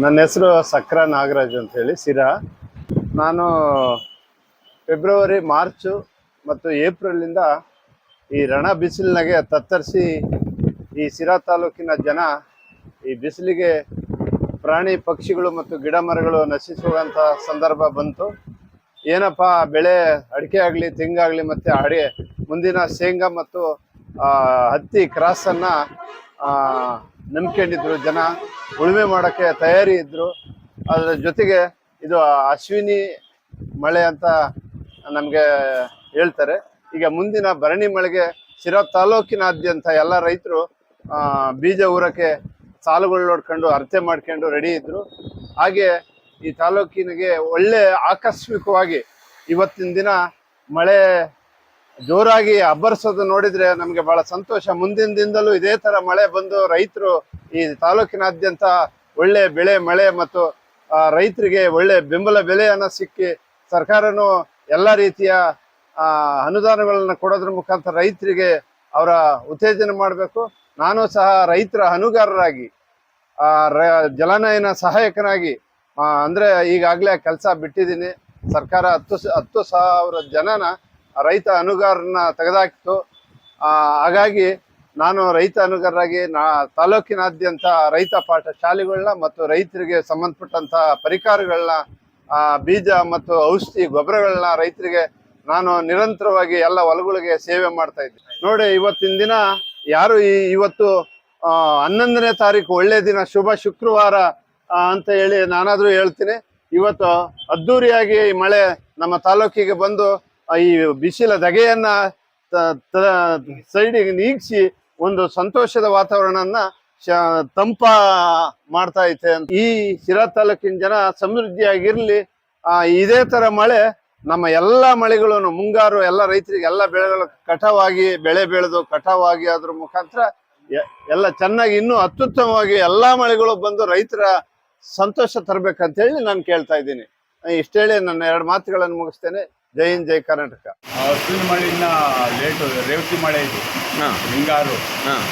ನನ್ನ ಹೆಸರು ಸಕ್ರ ನಾಗರಾಜ್ ಅಂತ ಹೇಳಿ, ಸಿರಾ. ನಾನು ಫೆಬ್ರವರಿ, ಮಾರ್ಚು ಮತ್ತು ಏಪ್ರಿಲಿಂದ ಈ ರಣ ಬಿಸಿಲಿನಾಗೆ ತತ್ತರಿಸಿ ಈ ಸಿರಾ ತಾಲೂಕಿನ ಜನ ಈ ಬಿಸಿಲಿಗೆ ಪ್ರಾಣಿ ಪಕ್ಷಿಗಳು ಮತ್ತು ಗಿಡ ಮರಗಳು ನಶಿಸುವಂಥ ಸಂದರ್ಭ ಬಂತು. ಏನಪ್ಪ, ಬೆಳೆ ಅಡಿಕೆ ಆಗಲಿ ತೆಂಗಾಗಲಿ ಮತ್ತು ಅಡಿ, ಮುಂದಿನ ಶೇಂಗಾ ಮತ್ತು ಹತ್ತಿ ಕ್ರಾಸನ್ನು ನಂಬ್ಕೊಂಡಿದ್ರು, ಜನ ಉಳುಮೆ ಮಾಡೋಕ್ಕೆ ತಯಾರಿ ಇದ್ದರು ಅದರ ಜೊತೆಗೆ ಇದು ಅಶ್ವಿನಿ ಮಳೆ ಅಂತ ನಮಗೆ ಹೇಳ್ತಾರೆ. ಈಗ ಮುಂದಿನ ಭರಣಿ ಮಳೆಗೆ ಶಿರಾ ತಾಲೂಕಿನಾದ್ಯಂತ ಎಲ್ಲ ರೈತರು ಬೀಜ ಊರಕ್ಕೆ ಸಾಲುಗಳು ನೋಡ್ಕೊಂಡು ಅರ್ತೆ ಮಾಡ್ಕೊಂಡು ರೆಡಿ ಇದ್ದರು ಹಾಗೆ ಈ ತಾಲೂಕಿನಿಗೆ ಒಳ್ಳೆ ಆಕಸ್ಮಿಕವಾಗಿ ಇವತ್ತಿನ ದಿನ ಮಳೆ ಜೋರಾಗಿ ಅಬ್ಬರಿಸೋದು ನೋಡಿದ್ರೆ ನಮಗೆ ಬಹಳ ಸಂತೋಷ. ಮುಂದಿನ ದಿನದಲ್ಲೂ ಇದೇ ತರ ಮಳೆ ಬಂದು ರೈತರು ಈ ತಾಲೂಕಿನಾದ್ಯಂತ ಒಳ್ಳೆ ಬೆಳೆ, ಮಳೆ ಮತ್ತು ರೈತರಿಗೆ ಒಳ್ಳೆ ಬೆಂಬಲ ಬೆಲೆಯನ್ನ ಸಿಕ್ಕಿ ಸರ್ಕಾರನು ಎಲ್ಲ ರೀತಿಯ ಅನುದಾನಗಳನ್ನ ಕೊಡೋದ್ರ ಮುಖಾಂತರ ರೈತರಿಗೆ ಅವರ ಉತ್ತೇಜನ ಮಾಡಬೇಕು. ನಾನು ಸಹ ರೈತರ ಅನುಗಾರರಾಗಿ ಜಲನಯನ ಸಹಾಯಕನಾಗಿ ಅಂದರೆ ಈಗಾಗಲೇ ಕೆಲಸ ಬಿಟ್ಟಿದ್ದೀನಿ. ಸರ್ಕಾರ ಹತ್ತು ಹತ್ತು ಸಾವಿರ ಜನನ ರೈತ ಅನುಗಾರನ್ನ ತೆಗೆದಾಕಿತು ಹಾಗಾಗಿ ನಾನು ರೈತ ಅನುಗಾರರಾಗಿ ನಾ ತಾಲೂಕಿನಾದ್ಯಂತ ರೈತ ಪಾಠ ಶಾಲೆಗಳನ್ನ ಮತ್ತು ರೈತರಿಗೆ ಸಂಬಂಧಪಟ್ಟಂತ ಪರಿಕರಗಳನ್ನ ಬೀಜ ಮತ್ತು ಔಷಧಿ ಗೊಬ್ಬರಗಳನ್ನ ರೈತರಿಗೆ ನಾನು ನಿರಂತರವಾಗಿ ಎಲ್ಲ ಹೊಲಗಳಿಗೆ ಸೇವೆ ಮಾಡ್ತಾ ಇದ್ದೆ. ನೋಡಿ, ಇವತ್ತಿನ ದಿನ ಯಾರು ಈ ಇವತ್ತು ಹನ್ನೊಂದನೇ ತಾರೀಕು ಒಳ್ಳೆ ದಿನ, ಶುಭ ಶುಕ್ರವಾರ ಅಂತ ಹೇಳಿ ನಾನಾದರೂ ಹೇಳ್ತೀನಿ. ಇವತ್ತು ಅದ್ದೂರಿಯಾಗಿ ಮಳೆ ನಮ್ಮ ತಾಲೂಕಿಗೆ ಬಂದು ಈ ಬಿಸಿಲ ಧಗೆಯನ್ನ ಸೈಡಿಗೆ ನೀಗಿಸಿ ಒಂದು ಸಂತೋಷದ ವಾತಾವರಣನ ತಂಪ ಮಾಡ್ತಾ ಐತೆ ಅಂತ. ಈ ಶಿರಾ ತಾಲೂಕಿನ ಜನ ಸಮೃದ್ಧಿಯಾಗಿರ್ಲಿ ಆ, ಇದೇ ತರ ಮಳೆ ನಮ್ಮ ಎಲ್ಲ ಮಳೆಗಳನ್ನು ಮುಂಗಾರು ಎಲ್ಲ ರೈತರಿಗೆ ಎಲ್ಲ ಬೆಳೆಗಳು ಕಟಾವಾಗಿ ಬೆಳೆ ಬೆಳೆದು ಕಟಾವಾಗಿ ಅದ್ರ ಮುಖಾಂತರ ಎಲ್ಲ ಚೆನ್ನಾಗಿ ಇನ್ನೂ ಅತ್ಯುತ್ತಮವಾಗಿ ಎಲ್ಲಾ ಮಳೆಗಳು ಬಂದು ರೈತರ ಸಂತೋಷ ತರಬೇಕಂತ ಹೇಳಿ ನಾನು ಕೇಳ್ತಾ ಇದ್ದೀನಿ. ಇಷ್ಟೇಳಿ ನನ್ನ ಎರಡು ಮಾತುಗಳನ್ನು ಮುಗಿಸ್ತೇನೆ. ಜೈ ಹಿಂದ್ ಜೈ ಕರ್ನಾಟಕ. ಹಸಿರು ಮಳೆಯಿಂದ ಲೇಟು ರೇವತಿ ಮಳೆ ಇದು. ಹಾಂ. ಹಿಂಗಾರು. ಹಾಂ.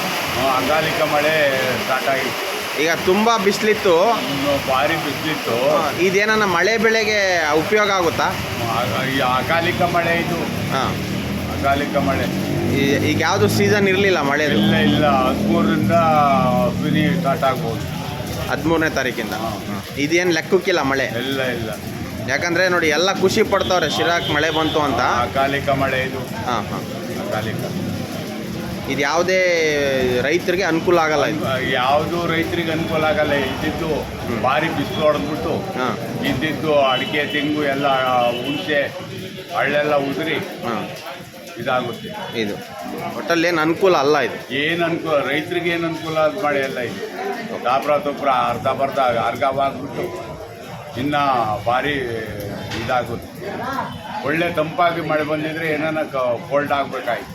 ಆ, ಮಳೆ ಸ್ಟಾರ್ಟ್ ಆಗಿತ್ತು ಈಗ ತುಂಬಾ ಬಿಸಿಲಿತ್ತು. ಇನ್ನು ಭಾರಿ ಬಿಸಿಲಿತ್ತು. ಇದೇನನ್ನ ಮಳೆ ಬೆಳೆಗೆ ಉಪಯೋಗ ಆಗುತ್ತಾ? ಆ- ಈ ಅಕಾಲಿಕ ಮಳೆ ಇದು. ಹಾಂ. ಅಕಾಲಿಕ ಮಳೆ. ಈಗ ಯಾವುದು ಸೀಸನ್ ಇರಲಿಲ್ಲ ಮಳೆ ಇಲ್ಲ ಇಲ್ಲ. ಹದಿಮೂರರಿಂದ ಸ್ಟಾರ್ಟ್ ಆಗ್ಬೋದು. ಹದಿಮೂರನೇ ತಾರೀಕಿಂದ. ಇದೇನು ಲೆಕ್ಕಕ್ಕಿಲ್ಲ ಮಳೆ? ಇಲ್ಲ ಇಲ್ಲ. ಯಾಕಂದ್ರೆ ನೋಡಿ ಎಲ್ಲ ಖುಷಿ ಪಡ್ತಾವ್ರೆ. ಶಿರಾಕ್ ಮಳೆ ಬಂತು ಅಂತ. ಅಕಾಲಿಕ ಮಳೆ ಇದು. ಹಾಂ ಹಾಂ. ಅಕಾಲಿಕ ಇದು ಯಾವುದೇ ರೈತರಿಗೆ ಅನುಕೂಲ ಆಗಲ್ಲ ಇದು. ಯಾವುದು ರೈತರಿಗೆ ಅನುಕೂಲ ಆಗಲ್ಲ. ಇದ್ದಿದ್ದು ಭಾರಿ ಬಿಸಿಲು ಹೊಡೆದ್ಬಿಟ್ಟು ಹಾಂ. ಇದ್ದಿದ್ದು ಅಡಿಕೆ ತೆಂಗು ಎಲ್ಲ ಹುಣಸೆ ಹಳ್ಳೆಲ್ಲ ಉದುರಿ ಹಾಂ. ಇದಾಗುತ್ತೆ. ಇದು. ಒಟ್ಟಲ್ಲಿ ಏನು ಅನುಕೂಲ ಅಲ್ಲ ಇದು. ಏನು ಅನುಕೂಲ? ರೈತರಿಗೆ ಏನು ಅನುಕೂಲ? ಅದು ಮಾಡಿ ಎಲ್ಲ ಇದು. ದಾಬ್ರ ತುಪ್ರ ಅರ್ಧ ಬರ್ಧ ಅರ್ಘವಾಗ್ಬಿಟ್ಟು ಇನ್ನ ಭಾರಿ ಇದಾಗುತ್ತೆ. ಒಳ್ಳೆ ತಂಪಾಗಿ ಮಳೆ ಬಂದಿದ್ರೆ ಏನಾನ ಕೋಲ್ಡ್ ಆಗ್ಬೇಕಾಯ್ತು.